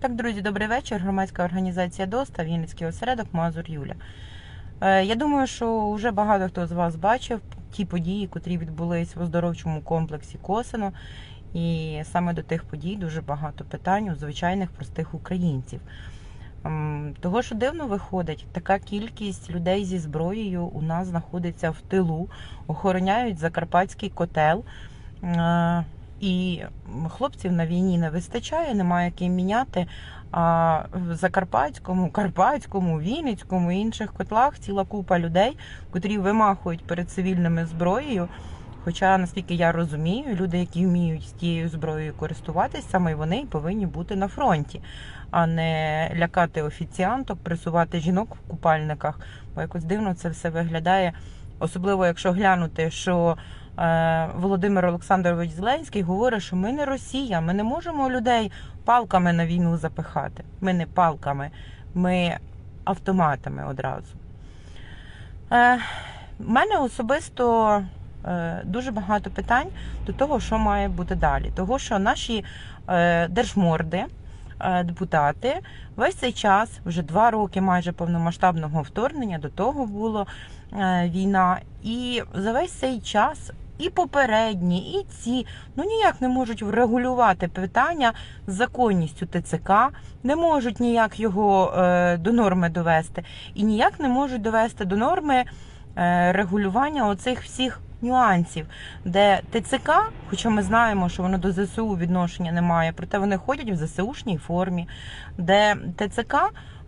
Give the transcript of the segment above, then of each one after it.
Так, друзі, добрий вечір. Громадська організація ДОСТА, Вінницький осередок Мазур Юля. Е, Я думаю, що вже багато хто з вас бачив ті події, котрі відбулись в оздоровчому комплексі Косино. І саме до тих подій дуже багато питань у звичайних простих українців. Ем, Того, що дивно виходить, така кількість людей зі зброєю у нас знаходиться в тилу, охороняють закарпатський котел. І хлопців на війні не вистачає, немає ким міняти. А в Закарпатському, Карпатському, Вінницькому і інших котлах ціла купа людей, котрі вимахують перед цивільними зброєю. Хоча, наскільки я розумію, люди, які вміють з тією зброєю користуватись, саме вони повинні бути на фронті, а не лякати офіціанток, пресувати жінок в купальниках. Бо якось дивно це все виглядає, особливо якщо глянути, що Володимир Олександрович Зеленський говорить, що ми не Росія, ми не можемо людей палками на війну запихати. Ми не палками, ми автоматами одразу. Е, в мене особисто е, дуже багато питань до того, що має бути далі. Того, що наші е, держморди, е, депутати, весь цей час, вже два роки майже повномасштабного вторгнення, до того була е, війна, і за весь цей час. І попередні, і ці ну ніяк не можуть врегулювати питання з законністю ТЦК, не можуть ніяк його е, до норми довести, і ніяк не можуть довести до норми е, регулювання оцих всіх нюансів, де ТЦК, хоча ми знаємо, що воно до ЗСУ відношення не має, проте вони ходять в ЗСУшній формі, де ТЦК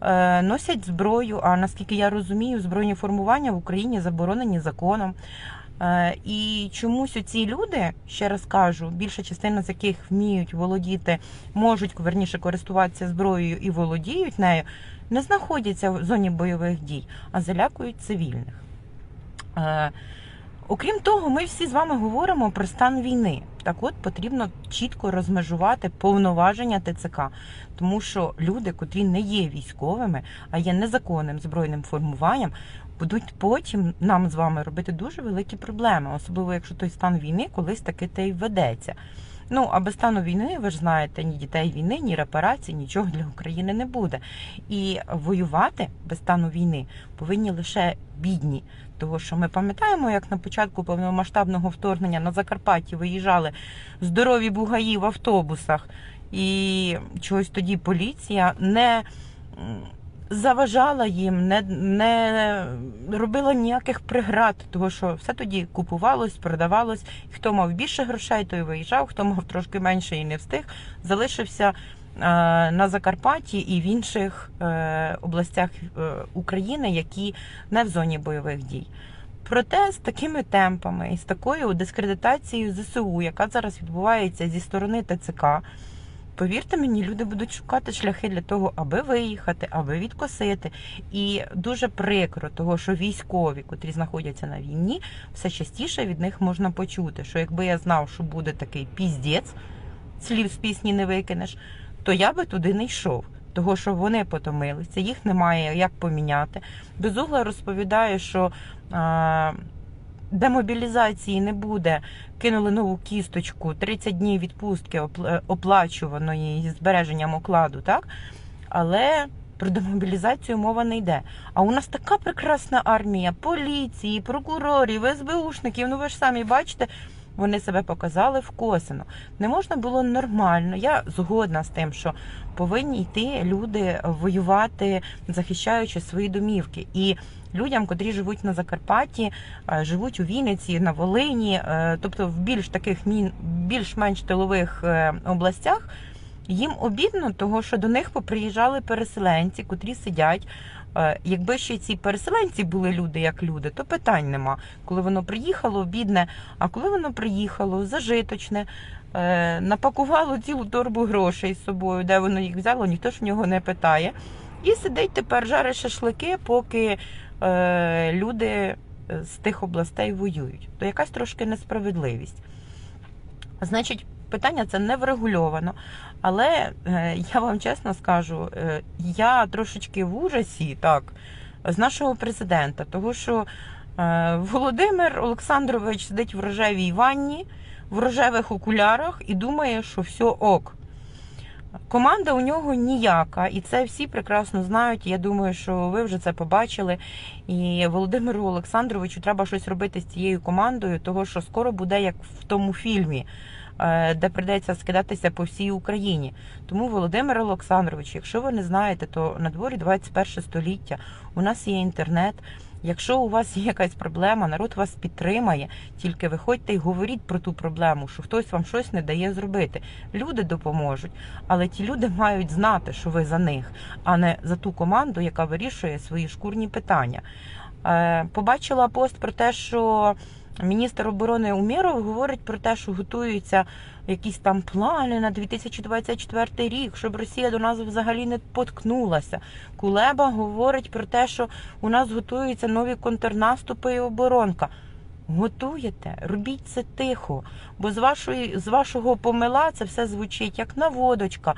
е, носять зброю. А наскільки я розумію, збройні формування в Україні заборонені законом. Е, І чомусь ці люди, ще раз кажу, більша частина з яких вміють володіти, можуть верніше користуватися зброєю і володіють нею, не знаходяться в зоні бойових дій, а залякують цивільних. Окрім того, ми всі з вами говоримо про стан війни. Так от потрібно чітко розмежувати повноваження ТЦК, тому що люди, котрі не є військовими, а є незаконним збройним формуванням, будуть потім нам з вами робити дуже великі проблеми, особливо якщо той стан війни колись таки те й ведеться. Ну а без стану війни, ви ж знаєте, ні дітей війни, ні репарацій, нічого для України не буде. І воювати без стану війни повинні лише бідні. Того, що ми пам'ятаємо, як на початку повномасштабного вторгнення на Закарпатті виїжджали здорові бугаї в автобусах, і чогось тоді поліція не заважала їм, не, не робила ніяких преград, того що все тоді купувалось, продавалось. І Хто мав більше грошей, той виїжджав, хто мав трошки менше і не встиг, залишився е, на Закарпатті і в інших е, областях е, України, які не в зоні бойових дій. Проте з такими темпами і з такою дискредитацією ЗСУ, яка зараз відбувається зі сторони ТЦК, повірте мені, люди будуть шукати шляхи для того, аби виїхати, аби відкосити. І дуже прикро, того, що військові, котрі знаходяться на війні, все частіше від них можна почути, що якби я знав, що буде такий піздець, слів з пісні не викинеш, то я би туди не йшов. Того, що вони потомилися, їх немає як поміняти. Безугла розповідає, що а, демобілізації не буде. Кинули нову кісточку, 30 днів відпустки оплачуваної зі збереженням окладу, так? Але про демобілізацію мова не йде. А у нас така прекрасна армія поліції, прокурорів, СБУшників. Ну ви ж самі бачите, вони себе показали в косино. Не можна було нормально. Я згодна з тим, що повинні йти люди воювати, захищаючи свої домівки. І людям, котрі живуть на Закарпатті, е, живуть у Вінниці, на Волині, е, тобто в більш таких більш-менш тилових е, областях. Їм обідно, того що до них поприїжджали переселенці, котрі сидять. Е, Якби ще ці переселенці були люди як люди, то питань нема. Коли воно приїхало, бідне, а коли воно приїхало зажиточне, е, напакувало цілу торбу грошей з собою, де воно їх взяло, ніхто ж в нього не питає. І сидить тепер, жарить шашлики, поки е, люди з тих областей воюють. То якась трошки несправедливість. Значить, питання це не врегульовано. Але е, я вам чесно скажу, е, я трошечки в ужасі так, з нашого президента, тому що е, Володимир Олександрович сидить в рожевій ванні, в рожевих окулярах і думає, що все ок. Команда у нього ніяка, і це всі прекрасно знають. Я думаю, що ви вже це побачили. І Володимиру Олександровичу треба щось робити з цією командою, того що скоро буде як в тому фільмі, де прийдеться скидатися по всій Україні. Тому, Володимир Олександрович, якщо ви не знаєте, то на дворі 21 століття у нас є інтернет. Якщо у вас є якась проблема, народ вас підтримає. Тільки виходьте і говоріть про ту проблему, що хтось вам щось не дає зробити. Люди допоможуть, але ті люди мають знати, що ви за них, а не за ту команду, яка вирішує свої шкурні питання. Е, Побачила пост про те, що міністр оборони Умєров говорить про те, що готуються якісь там плани на 2024 рік, щоб Росія до нас взагалі не поткнулася. Кулеба говорить про те, що у нас готуються нові контрнаступи і оборонка. Готуєте, робіть це тихо, бо з вашої з вашого помила це все звучить як наводочка.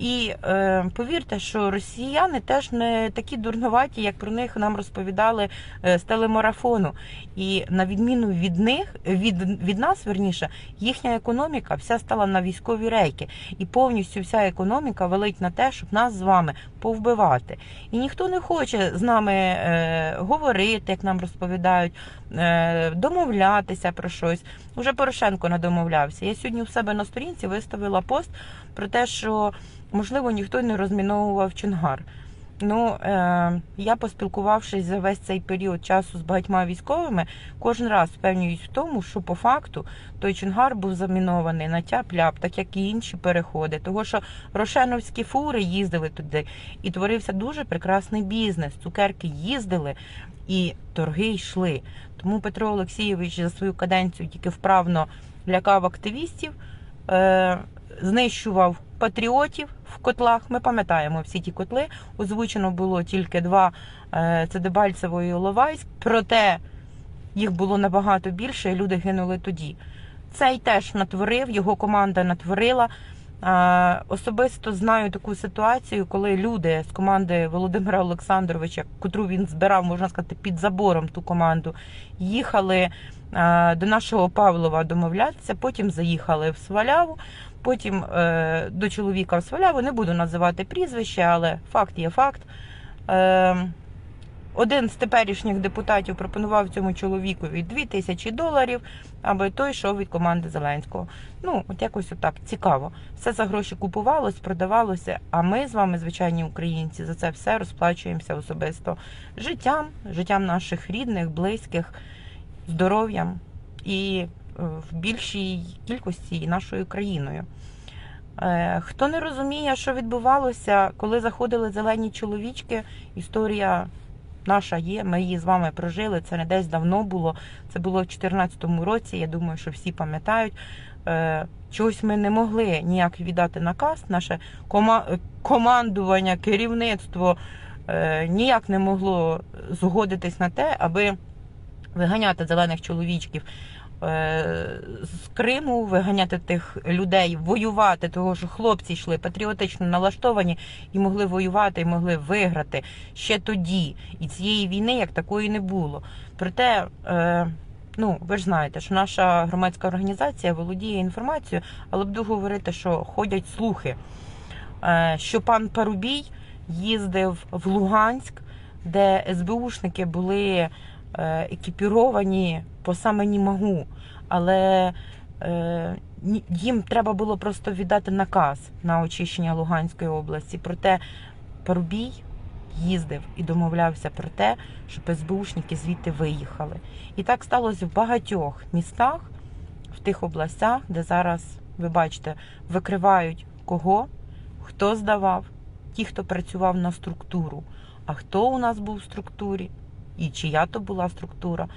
І е, повірте, що росіяни теж не такі дурноваті, як про них нам розповідали е, з телемарафону. І на відміну від них, від, від нас, верніше, їхня економіка вся стала на військові рейки, і повністю вся економіка велить на те, щоб нас з вами повбивати. І ніхто не хоче з нами е, говорити, як нам розповідають, е, домовлятися про щось. Уже Порошенко не домовлявся. Я сьогодні у себе на сторінці виставила пост про те, що можливо ніхто не розміновував Чонгар. Ну, е, я поспілкувавшись за весь цей період часу з багатьма військовими, кожен раз впевнююсь в тому, що по факту той Чонгар був замінований на тяп-ляп, так як і інші переходи. Того, що рошеновські фури їздили туди, і творився дуже прекрасний бізнес. Цукерки їздили і торги йшли. Тому Петро Олексійович за свою каденцію тільки вправно лякав активістів. Е, знищував патріотів в котлах. Ми пам'ятаємо всі ті котли. Озвучено було тільки два: е, це Дебальцево і Оловайськ. Проте їх було набагато більше, і люди гинули тоді. Цей теж натворив, його команда натворила. Особисто знаю таку ситуацію, коли люди з команди Володимира Олександровича, котру він збирав, можна сказати, під забором ту команду, їхали до нашого Павлова домовлятися, потім заїхали в Сваляву, потім е, до чоловіка в Сваляву. Не буду називати прізвище, але факт є факт. Один з теперішніх депутатів пропонував цьому чоловікові 2 тисячі доларів, аби той йшов від команди Зеленського. Ну, от якось отак цікаво. Все за гроші купувалось, продавалося. А ми з вами, звичайні українці, за це все розплачуємося особисто життям, життям наших рідних, близьких, здоров'ям і е, в більшій кількості нашою країною. Е, Хто не розуміє, що відбувалося, коли заходили зелені чоловічки, історія наша є, ми її з вами прожили. Це не десь давно було. Це було в 2014 році. Я думаю, що всі пам'ятають. Е, Чогось ми не могли ніяк віддати наказ. Наше кома- командування, керівництво е, ніяк не могло згодитись на те, аби виганяти зелених чоловічків з Криму, виганяти тих людей, воювати, того що хлопці йшли патріотично налаштовані і могли воювати, і могли виграти ще тоді. І цієї війни як такої не було. Проте, е, ну ви ж знаєте, що наша громадська організація володіє інформацією, але буду говорити, що ходять слухи, е, що пан Парубій їздив в Луганськ, де СБУшники були е, екіпіровані по саме німагу, але е, їм треба було просто віддати наказ на очищення Луганської області. Проте Парубій їздив і домовлявся про те, щоб СБУшники звідти виїхали. І так сталося в багатьох містах, в тих областях, де зараз, ви бачите, викривають кого, хто здавав, ті, хто працював на структуру. А хто у нас був в структурі? І чия то була структура?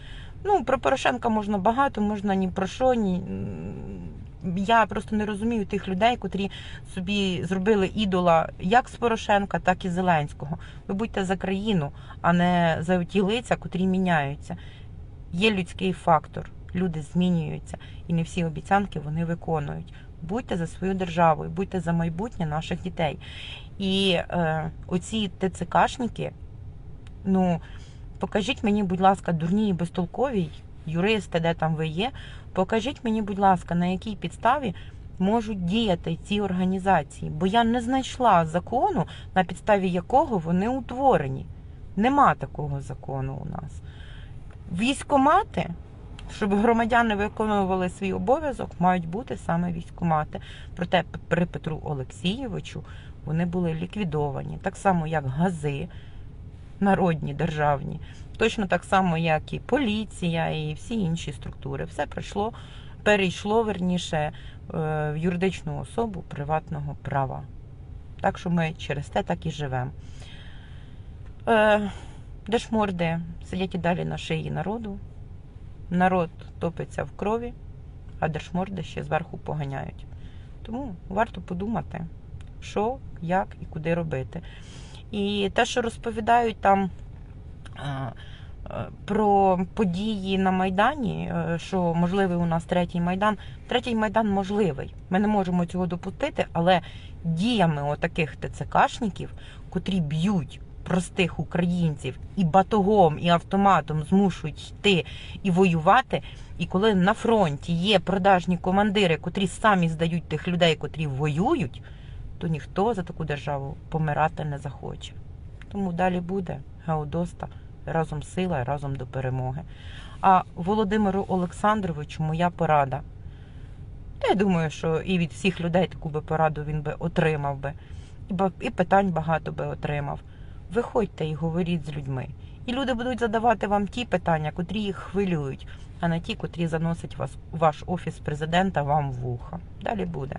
Ну, про Порошенка можна багато, можна ні про що, ні. Я просто не розумію тих людей, котрі собі зробили ідола як з Порошенка, так і Зеленського. Ви будьте за країну, а не за ті лиця, котрі міняються. Є людський фактор, люди змінюються, і не всі обіцянки вони виконують. Будьте за свою державу, будьте за майбутнє наших дітей. І е, оці ТЦКшники, ну покажіть мені, будь ласка, дурні і безтолкові юристи, де там ви є. Покажіть мені, будь ласка, на якій підставі можуть діяти ці організації, бо я не знайшла закону, на підставі якого вони утворені. Нема такого закону у нас. Військомати, щоб громадяни виконували свій обов'язок, мають бути саме військомати. Проте при Петру Олексійовичу вони були ліквідовані, так само як гази народні державні, точно так само, як і поліція, і всі інші структури. Все прийшло, перейшло верніше е, в юридичну особу приватного права. Так що ми через те так і живемо. Е, Дешморди сидять і далі на шиї народу. Народ топиться в крові, а держморди ще зверху поганяють. Тому варто подумати, що, як і куди робити. І те, що розповідають там е, е, про події на Майдані, е, що можливий у нас третій майдан. Третій майдан можливий. Ми не можемо цього допустити, але діями отаких ТЦКшників, котрі б'ють простих українців і батогом, і автоматом змушують йти і воювати. І коли на фронті є продажні командири, котрі самі здають тих людей, котрі воюють, то ніхто за таку державу помирати не захоче. Тому далі буде Геодоста разом сила, разом до перемоги. А Володимиру Олександровичу моя порада. Я думаю, що і від всіх людей таку би пораду він би отримав би. І, питань багато би отримав. Виходьте і говоріть з людьми. І люди будуть задавати вам ті питання, котрі їх хвилюють, а не ті, котрі заносять вас ваш офіс президента вам в вуха. Далі буде.